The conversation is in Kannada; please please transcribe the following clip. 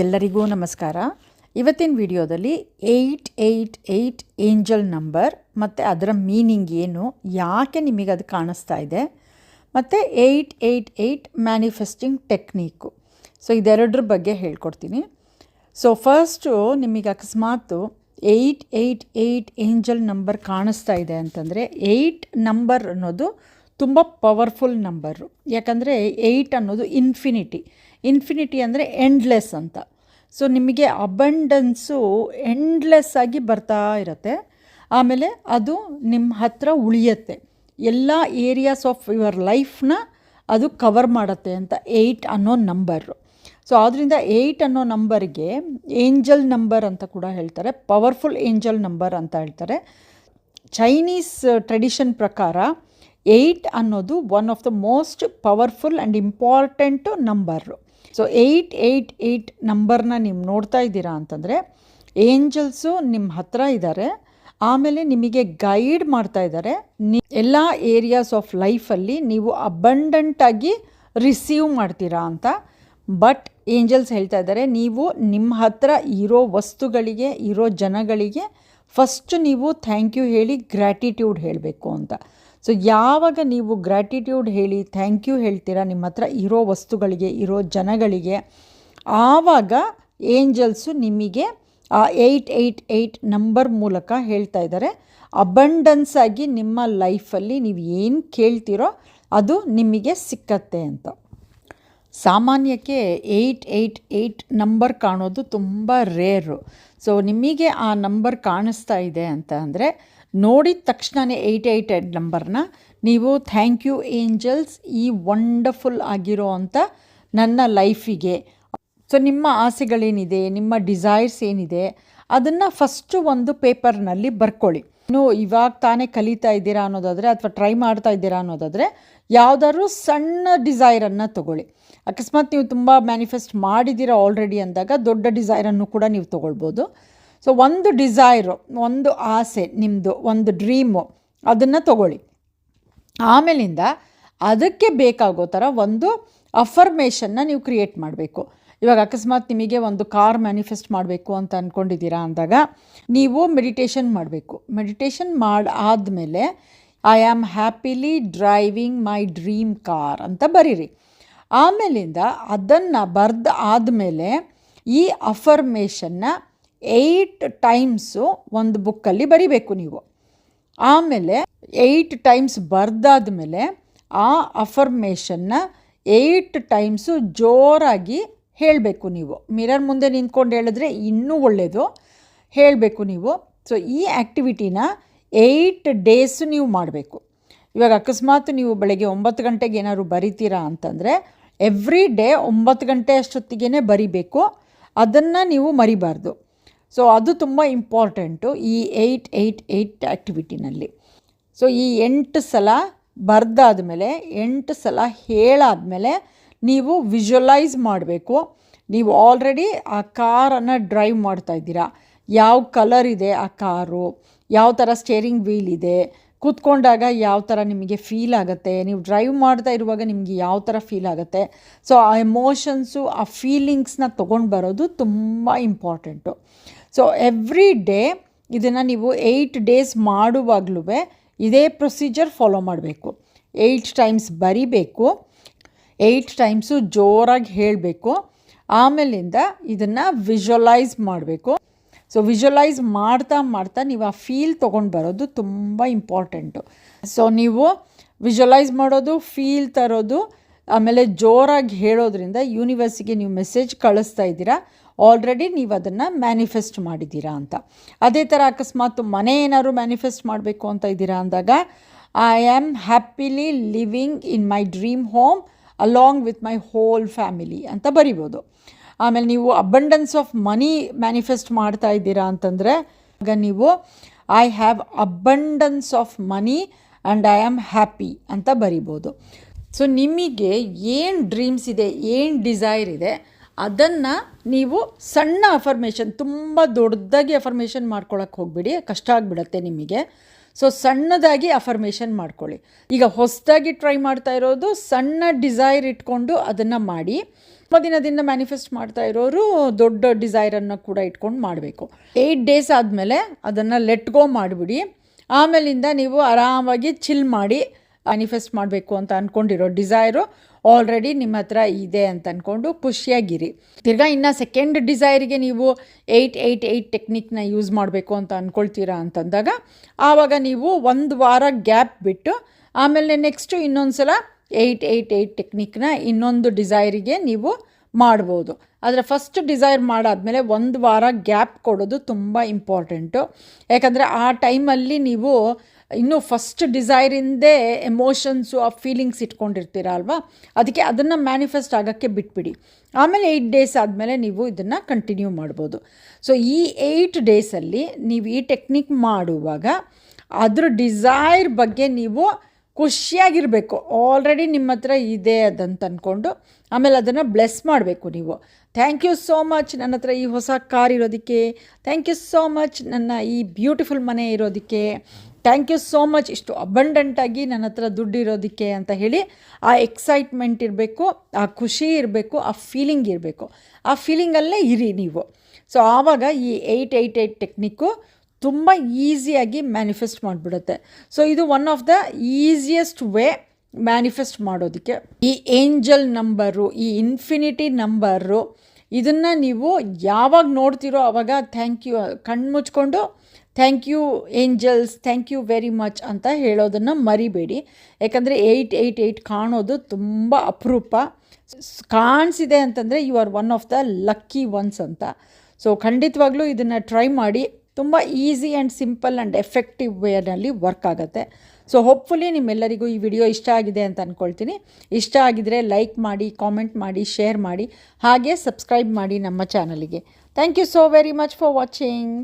ಎಲ್ಲರಿಗೂ ನಮಸ್ಕಾರ. ಇವತ್ತಿನ ವಿಡಿಯೋದಲ್ಲಿ eight eight eight angel number ಮತ್ತು ಅದರ ಮೀನಿಂಗ್ ಏನು, ಯಾಕೆ ನಿಮಗೆ ಅದು ಕಾಣಿಸ್ತಾ ಇದೆ, ಮತ್ತು eight eight eight manifesting technique so ಇದೆರಡರ ಬಗ್ಗೆ ಹೇಳ್ಕೊಡ್ತೀನಿ. ಸೊ ಫಸ್ಟು ನಿಮಗೆ ಅಕಸ್ಮಾತು eight eight eight angel number ಕಾಣಿಸ್ತಾ ಇದೆ ಅಂತಂದರೆ ಏಯ್ಟ್ ನಂಬರ್ ಅನ್ನೋದು ತುಂಬ ಪವರ್ಫುಲ್ ನಂಬರು. ಯಾಕಂದರೆ ಏಯ್ಟ್ ಅನ್ನೋದು ಇನ್ಫಿನಿಟಿ. ಇನ್ಫಿನಿಟಿ ಅಂದರೆ ಎಂಡ್ಲೆಸ್ ಅಂತ. ಸೊ, ನಿಮಗೆ ಅಬಂಡನ್ಸು ಎಂಡ್ಲೆಸ್ ಆಗಿ ಬರ್ತಾ ಇರುತ್ತೆ. ಆಮೇಲೆ ಅದು ನಿಮ್ಮ ಹತ್ರ ಉಳಿಯತ್ತೆ. ಎಲ್ಲ ಏರಿಯಾಸ್ ಆಫ್ ಯುವರ್ ಲೈಫ್ನ ಅದು ಕವರ್ ಮಾಡುತ್ತೆ ಅಂತ ಏಯ್ಟ್ ಅನ್ನೋ ನಂಬರು. ಸೊ ಆದ್ದರಿಂದ ಏಯ್ಟ್ ಅನ್ನೋ ನಂಬರ್ಗೆ ಏಂಜಲ್ ನಂಬರ್ ಅಂತ ಕೂಡ ಹೇಳ್ತಾರೆ. ಪವರ್ಫುಲ್ ಏಂಜಲ್ ನಂಬರ್ ಅಂತ ಹೇಳ್ತಾರೆ. ಚೈನೀಸ್ ಟ್ರೆಡಿಷನ್ ಪ್ರಕಾರ ಏಯ್ಟ್ ಅನ್ನೋದು one of the most powerful and important number so eight eight eight ನಂಬರ್ನ ನೀವು ನೋಡ್ತಾ ಇದ್ದೀರಾ ಅಂತಂದರೆ ಏಂಜಲ್ಸು ನಿಮ್ಮ ಹತ್ರ ಇದ್ದಾರೆ ಆಮೇಲೆ ನಿಮಗೆ ಗೈಡ್ ಮಾಡ್ತಾ ಇದ್ದಾರೆ ನಿ ಎಲ್ಲ ಏರಿಯಾಸ್ ಆಫ್ ಲೈಫಲ್ಲಿ ನೀವು ಅಬಂಡೆಂಟಾಗಿ ರಿಸೀವ್ ಮಾಡ್ತೀರಾ ಅಂತ ಬಟ್ ಏಂಜಲ್ಸ್ ಹೇಳ್ತಾ ಇದ್ದಾರೆ ನೀವು ನಿಮ್ಮ ಹತ್ರ ಇರೋ ವಸ್ತುಗಳಿಗೆ ಇರೋ ಜನಗಳಿಗೆ ಫಸ್ಟ್ ನೀವು ಥ್ಯಾಂಕ್ ಯು ಹೇಳಿ ಗ್ರ್ಯಾಟಿಟ್ಯೂಡ್ ಹೇಳಬೇಕು ಅಂತ ಸೊ ಯಾವಾಗ ನೀವು ಗ್ರ್ಯಾಟಿಟ್ಯೂಡ್ ಹೇಳಿ ಥ್ಯಾಂಕ್ ಯು ಹೇಳ್ತೀರಾ, ನಿಮ್ಮ ಹತ್ರ ಇರೋ ವಸ್ತುಗಳಿಗೆ, ಇರೋ ಜನಗಳಿಗೆ, ಆವಾಗ ಏಂಜಲ್ಸು ನಿಮಗೆ, ಆ ಏಯ್ಟ್ ಏಯ್ಟ್ ಏಯ್ಟ್ ನಂಬರ್ ಮೂಲಕ ಹೇಳ್ತಾ ಇದ್ದಾರೆ. ಅಬಂಡನ್ಸ್ ಆಗಿ ನಿಮ್ಮ ಲೈಫಲ್ಲಿ ನೀವು ಏನು ಕೇಳ್ತೀರೋ ಅದು ನಿಮಗೆ ಸಿಕ್ಕತ್ತೆ ಅಂತ. ಸಾಮಾನ್ಯಕ್ಕೆ ಏಯ್ಟ್ ಏಯ್ಟ್ ಏಯ್ಟ್ ನಂಬರ್ ಕಾಣೋದು ತುಂಬ ರೇರು ಸೊ ನಿಮಗೆ ಆ ನಂಬರ್ ಕಾಣಿಸ್ತಾ ಇದೆ ಅಂತ ಅಂದರೆ ನೋಡಿದ ತಕ್ಷಣವೇ ಏಯ್ಟ್ ಏಯ್ಟ್ ಏಯ್ಟ್ ನಂಬರ್ನ ನೀವು ಥ್ಯಾಂಕ್ ಯು ಏಂಜಲ್ಸ್ ಈ ವಂಡರ್ಫುಲ್ ಆಗಿರೋ ಅಂಥ ನನ್ನ ಲೈಫಿಗೆ ಸೊ ನಿಮ್ಮ ಆಸೆಗಳೇನಿದೆ, ನಿಮ್ಮ ಡಿಸೈರ್ಸ್ ಏನಿದೆ, ಅದನ್ನು ಫಸ್ಟು ಒಂದು ಪೇಪರ್ನಲ್ಲಿ ಬರ್ಕೊಳ್ಳಿ. ನೀವು ಇವಾಗ ತಾನೇ ಕಲಿತಾ ಇದ್ದೀರಾ ಅನ್ನೋದಾದರೆ ಅಥವಾ ಟ್ರೈ ಮಾಡ್ತಾ ಇದ್ದೀರಾ ಅನ್ನೋದಾದರೆ ಯಾವುದಾದ್ರೂ ಸಣ್ಣ ಡಿಸೈರನ್ನು ತೊಗೊಳ್ಳಿ. ಅಕಸ್ಮಾತ್ ನೀವು ತುಂಬ ಮ್ಯಾನಿಫೆಸ್ಟ್ ಮಾಡಿದ್ದೀರಾ ಆಲ್ರೆಡಿ ಅಂದಾಗ ದೊಡ್ಡ ಡಿಸೈರನ್ನು ಕೂಡ ನೀವು ತೊಗೊಳ್ಬೋದು. ಸೊ ಒಂದು ಡಿಸೈರು ಒಂದು ಆಸೆ ನಿಮ್ಮದು ಒಂದು ಡ್ರೀಮು ಅದನ್ನು ತಗೊಳ್ಳಿ. ಆಮೇಲಿಂದ ಅದಕ್ಕೆ ಬೇಕಾಗೋ ಥರ ಒಂದು ಅಫರ್ಮೇಷನ್ನ ನೀವು ಕ್ರಿಯೇಟ್ ಮಾಡಬೇಕು. ಇವಾಗ ಅಕಸ್ಮಾತ್ ನಿಮಗೆ ಒಂದು ಕಾರ್ ಮ್ಯಾನಿಫೆಸ್ಟ್ ಮಾಡಬೇಕು ಅಂತ ಅಂದ್ಕೊಂಡಿದ್ದೀರಾ ಅಂದಾಗ, ನೀವು ಮೆಡಿಟೇಷನ್ ಮಾಡಬೇಕು. ಮೆಡಿಟೇಷನ್ ಮಾಡಿ, ಆದಮೇಲೆ I am happily driving my dream car ಅಂತ ಬರೀರಿ. ಆಮೇಲಿಂದ ಅದನ್ನು ಬರ್ದು, ಆದಮೇಲೆ ಈ ಅಫರ್ಮೇಷನ್ನ ಏಯ್ಟ್ ಟೈಮ್ಸು ಒಂದು ಬುಕ್ಕಲ್ಲಿ ಬರಿಬೇಕು ನೀವು. ಆಮೇಲೆ ಏಯ್ಟ್ ಟೈಮ್ಸ್ ಬರೆದಾದ ಮೇಲೆ ಆ ಅಫರ್ಮೇಷನ್ನ ಏಯ್ಟ್ ಟೈಮ್ಸು ಜೋರಾಗಿ ಹೇಳಬೇಕು ನೀವು. ಮಿರರ್ ಮುಂದೆ ನಿಂತ್ಕೊಂಡು ಹೇಳಿದ್ರೆ ಇನ್ನೂ ಒಳ್ಳೆಯದು ಹೇಳಬೇಕು ನೀವು. ಸೊ ಈ ಆ್ಯಕ್ಟಿವಿಟಿನ ಏಯ್ಟ್ ಡೇಸು ನೀವು ಮಾಡಬೇಕು. ಇವಾಗ ಅಕಸ್ಮಾತ್ ನೀವು ಬೆಳಗ್ಗೆ ಒಂಬತ್ತು ಗಂಟೆಗೆ ಏನಾದ್ರು ಬರಿತೀರಾ ಅಂತಂದರೆ ಎವ್ರಿ ಡೇ ಒಂಬತ್ತು ಗಂಟೆ ಅಷ್ಟೊತ್ತಿಗೆ ಬರಿಬೇಕು. ಅದನ್ನು ನೀವು ಮರಿಬಾರ್ದು. ಸೊ ಅದು ತುಂಬ ಇಂಪಾರ್ಟೆಂಟು ಈ ಏಯ್ಟ್ ಏಯ್ಟ್ ಏಯ್ಟ್ ಆ್ಯಕ್ಟಿವಿಟಿನಲ್ಲಿ ಸೊ ಈ ಎಂಟು ಸಲ ಬರ್ದಾದಮೇಲೆ ಎಂಟು ಸಲ ಹೇಳಾದಮೇಲೆ ನೀವು ವಿಜುವಲೈಸ್ ಮಾಡಬೇಕು. ನೀವು ಆಲ್ರೆಡಿ ಆ ಕಾರನ್ನು ಡ್ರೈವ್ ಮಾಡ್ತಾ ಇದ್ದೀರಾ. ಯಾವ ಕಲರ್ ಇದೆ ಆ ಕಾರು ಯಾವ ಥರ ಸ್ಟೇರಿಂಗ್ ವೀಲ್ ಇದೆ? ಕೂತ್ಕೊಂಡಾಗ ಯಾವ ಥರ ನಿಮಗೆ ಫೀಲ್ ಆಗುತ್ತೆ? ನೀವು ಡ್ರೈವ್ ಮಾಡ್ತಾ ಇರುವಾಗ ನಿಮಗೆ ಯಾವ ಥರ ಫೀಲ್ ಆಗುತ್ತೆ? ಸೊ ಆ ಎಮೋಷನ್ಸು ಆ ಫೀಲಿಂಗ್ಸ್ನ ತೊಗೊಂಡು ಬರೋದು ತುಂಬ ಇಂಪಾರ್ಟೆಂಟು ಸೊ ಎವ್ರಿ ಡೇ ಇದನ್ನು ನೀವು ಏಯ್ಟ್ ಡೇಸ್ ಮಾಡುವಾಗಲೂ ಇದೇ ಪ್ರೊಸೀಜರ್ ಫಾಲೋ ಮಾಡಬೇಕು. ಏಯ್ಟ್ ಟೈಮ್ಸ್ ಬರಿಬೇಕು ಏಯ್ಟ್ ಟೈಮ್ಸು ಜೋರಾಗಿ ಹೇಳಬೇಕು, ಆಮೇಲಿಂದ ಇದನ್ನು ವಿಜುವಲೈಸ್ ಮಾಡಬೇಕು. ಸೊ ವಿಜುವಲೈಸ್ ಮಾಡ್ತಾ ಮಾಡ್ತಾ ನೀವು ಆ ಫೀಲ್ ತೊಗೊಂಡು ಬರೋದು ತುಂಬ ಇಂಪಾರ್ಟೆಂಟು ಸೊ ನೀವು ವಿಜುವಲೈಸ್ ಮಾಡೋದು ಫೀಲ್ ತರೋದು, ಆಮೇಲೆ ಜೋರಾಗಿ ಹೇಳೋದ್ರಿಂದ ಯೂನಿವರ್ಸಿಗೆ ನೀವು ಮೆಸೇಜ್ ಕಳಿಸ್ತಾ ಇದ್ದೀರಾ ಆಲ್ರೆಡಿ ನೀವು ಅದನ್ನು ಮ್ಯಾನಿಫೆಸ್ಟ್ ಮಾಡಿದ್ದೀರಾ ಅಂತ. ಅದೇ ಥರ ಅಕಸ್ಮಾತ್ ಮನೆ ಏನಾದ್ರು ಮ್ಯಾನಿಫೆಸ್ಟ್ ಮಾಡಬೇಕು ಅಂತ ಇದ್ದೀರಾ ಅಂದಾಗ I am happily living in my dream home along with my whole family ಅಂತ ಬರಿಬೋದು. ಆಮೇಲೆ ನೀವು ಅಬಂಡನ್ಸ್ ಆಫ್ ಮನಿ ಮ್ಯಾನಿಫೆಸ್ಟ್ ಮಾಡ್ತಾ ಇದ್ದೀರಾ ಅಂತಂದರೆ, ಆಗ ನೀವು I have abundance of money and I am happy ಅಂತ ಬರಿಬೋದು. ಸೊ ನಿಮಗೆ ಏನು ಡ್ರೀಮ್ಸ್ ಇದೆ, ಏನು ಡಿಸೈರ್ ಇದೆ, ಅದನ್ನು ನೀವು ಸಣ್ಣ ಅಫರ್ಮೇಷನ್ ತುಂಬ ದೊಡ್ಡದಾಗಿ ಅಫರ್ಮೇಷನ್ ಮಾಡ್ಕೊಳಕ್ಕೆ ಹೋಗ್ಬಿಡಿ, ಕಷ್ಟ ಆಗಿಬಿಡತ್ತೆ ನಿಮಗೆ. ಸೊ ಸಣ್ಣದಾಗಿ ಅಫರ್ಮೇಷನ್ ಮಾಡ್ಕೊಳ್ಳಿ. ಈಗ ಹೊಸದಾಗಿ ಟ್ರೈ ಮಾಡ್ತಾ ಇರೋದು, ಸಣ್ಣ ಡಿಸೈರ್ ಇಟ್ಕೊಂಡು ಅದನ್ನು ಮಾಡಿ. ದಿನದಿಂದ ಮ್ಯಾನಿಫೆಸ್ಟ್ ಮಾಡ್ತಾ ಇರೋರು ದೊಡ್ಡ ಡಿಸೈರನ್ನು ಕೂಡ ಇಟ್ಕೊಂಡು ಮಾಡಬೇಕು. ಏಯ್ಟ್ ಡೇಸ್ ಆದಮೇಲೆ ಅದನ್ನು ಲೆಟ್ ಗೋ ಮಾಡಿಬಿಡಿ. ಆಮೇಲಿಂದ ನೀವು ಆರಾಮಾಗಿ ಚಿಲ್ ಮಾಡಿ ಮ್ಯಾನಿಫೆಸ್ಟ್ ಮಾಡಬೇಕು ಅಂತ ಅಂದ್ಕೊಂಡಿರೋ ಡಿಸೈರು ಆಲ್ರೆಡಿ ನಿಮ್ಮ ಹತ್ರ ಇದೆ ಅಂತ ಅಂದ್ಕೊಂಡು ಖುಷಿಯಾಗಿರಿ. ತಿರ್ಗಾ ಇನ್ನು ಸೆಕೆಂಡ್ ಡಿಸೈರಿಗೆ ನೀವು ಏಯ್ಟ್ ಏಯ್ಟ್ ಏಯ್ಟ್ ಟೆಕ್ನಿಕ್ನ ಯೂಸ್ ಮಾಡಬೇಕು ಅಂತ ಅಂದ್ಕೊಳ್ತೀರಾ ಅಂತಂದಾಗ ಆವಾಗ ನೀವು ಒಂದು ವಾರ ಗ್ಯಾಪ್ ಬಿಟ್ಟು ಆಮೇಲೆ ನೆಕ್ಸ್ಟು ಇನ್ನೊಂದು ಸಲ ಏಯ್ಟ್ ಏಯ್ಟ್ ಏಯ್ಟ್ ಟೆಕ್ನಿಕ್ನ ಇನ್ನೊಂದು ಡಿಸೈರಿಗೆ ನೀವು ಮಾಡ್ಬೋದು. ಆದರೆ ಫಸ್ಟ್ ಡಿಸೈರ್ ಮಾಡಾದಮೇಲೆ ಒಂದು ವಾರ ಗ್ಯಾಪ್ ಕೊಡೋದು ತುಂಬ ಇಂಪಾರ್ಟೆಂಟು ಯಾಕಂದರೆ ಆ ಟೈಮಲ್ಲಿ ನೀವು ಇನ್ನೂ ಫಸ್ಟ್ ಡಿಸೈರಿಂದೇ ಎಮೋಷನ್ಸು ಆ ಫೀಲಿಂಗ್ಸ್ ಇಟ್ಕೊಂಡಿರ್ತೀರ ಅಲ್ವಾ? ಅದಕ್ಕೆ ಅದನ್ನು ಮ್ಯಾನಿಫೆಸ್ಟ್ ಆಗೋಕ್ಕೆ ಬಿಟ್ಬಿಡಿ. ಆಮೇಲೆ ಏಯ್ಟ್ ಡೇಸ್ ಆದಮೇಲೆ ನೀವು ಇದನ್ನು ಕಂಟಿನ್ಯೂ ಮಾಡ್ಬೋದು. ಸೊ ಈ ಏಯ್ಟ್ ಡೇಸಲ್ಲಿ ನೀವು ಈ ಟೆಕ್ನಿಕ್ ಮಾಡುವಾಗ ಅದ್ರ ಡಿಸೈರ್ ಬಗ್ಗೆ ನೀವು ಖುಷಿಯಾಗಿರಬೇಕು. ಆಲ್ರೆಡಿ ನಿಮ್ಮ ಹತ್ರ ಇದೆ ಅದಂತ ಅಂದ್ಕೊಂಡು ಆಮೇಲೆ ಅದನ್ನು ಬ್ಲೆಸ್ ಮಾಡಬೇಕು ನೀವು. ಥ್ಯಾಂಕ್ ಯು ಸೋ ಮಚ್ ನನ್ನ ಹತ್ರ ಈ ಹೊಸ ಕಾರ್ ಇರೋದಕ್ಕೆ. ಥ್ಯಾಂಕ್ ಯು ಸೋ ಮಚ್ ನನ್ನ ಈ ಬ್ಯೂಟಿಫುಲ್ ಮನೆ ಇರೋದಕ್ಕೆ. ಥ್ಯಾಂಕ್ ಯು ಸೋ ಮಚ್ ಇಷ್ಟು ಅಬಂಡೆಂಟಾಗಿ ನನ್ನ ಹತ್ರ ದುಡ್ಡು ಇರೋದಕ್ಕೆ ಅಂತ ಹೇಳಿ ಆ ಎಕ್ಸೈಟ್ಮೆಂಟ್ ಇರಬೇಕು, ಆ ಖುಷಿ ಇರಬೇಕು, ಆ ಫೀಲಿಂಗ್ ಇರಬೇಕು. ಆ ಫೀಲಿಂಗಲ್ಲೇ ಇರಿ ನೀವು. ಸೊ ಆವಾಗ ಈ ಏಯ್ಟ್ ಏಯ್ಟ್ ಏಯ್ಟ್ ಟೆಕ್ನಿಕ್ಕು ತುಂಬ ಈಸಿಯಾಗಿ ಮ್ಯಾನಿಫೆಸ್ಟ್ ಮಾಡಿಬಿಡುತ್ತೆ. ಸೊ ಇದು one of the easiest way manifest ಮಾಡೋದಕ್ಕೆ. ಈ ಏಂಜಲ್ ನಂಬರು ಈ ಇನ್ಫಿನಿಟಿ ನಂಬರು ಇದನ್ನು ನೀವು ಯಾವಾಗ ನೋಡ್ತೀರೋ ಆವಾಗ ಥ್ಯಾಂಕ್ ಯು ಕಣ್ಣು ಮುಚ್ಕೊಂಡು thank you angels thank you very much ಅಂತ ಹೇಳೋದನ್ನು ಮರಿಬೇಡಿ. ಯಾಕಂದರೆ ಏಯ್ಟ್ ಏಯ್ಟ್ ಏಯ್ಟ್ ಕಾಣೋದು ತುಂಬ ಅಪರೂಪ. ಕಾಣಿಸಿದೆ ಅಂತಂದರೆ you are one of the lucky ones ಅಂತ. ಸೊ ಖಂಡಿತವಾಗ್ಲೂ ಇದನ್ನು ಟ್ರೈ ಮಾಡಿ. ತುಂಬ easy and simple and effective ವೇನಲ್ಲಿ work ಆಗುತ್ತೆ. ಸೊ ಹೋಪ್ಫುಲಿ ನಿಮ್ಮೆಲ್ಲರಿಗೂ ಈ ವಿಡಿಯೋ ಇಷ್ಟ ಆಗಿದೆ ಅಂತ ಅಂದ್ಕೊಳ್ತೀನಿ ಇಷ್ಟ ಆಗಿದರೆ ಲೈಕ್ ಮಾಡಿ ಕಾಮೆಂಟ್ ಮಾಡಿ ಶೇರ್ ಮಾಡಿ, ಹಾಗೆ ಸಬ್ಸ್ಕ್ರೈಬ್ ಮಾಡಿ ನಮ್ಮ ಚಾನಲಿಗೆ thank you so very much for watching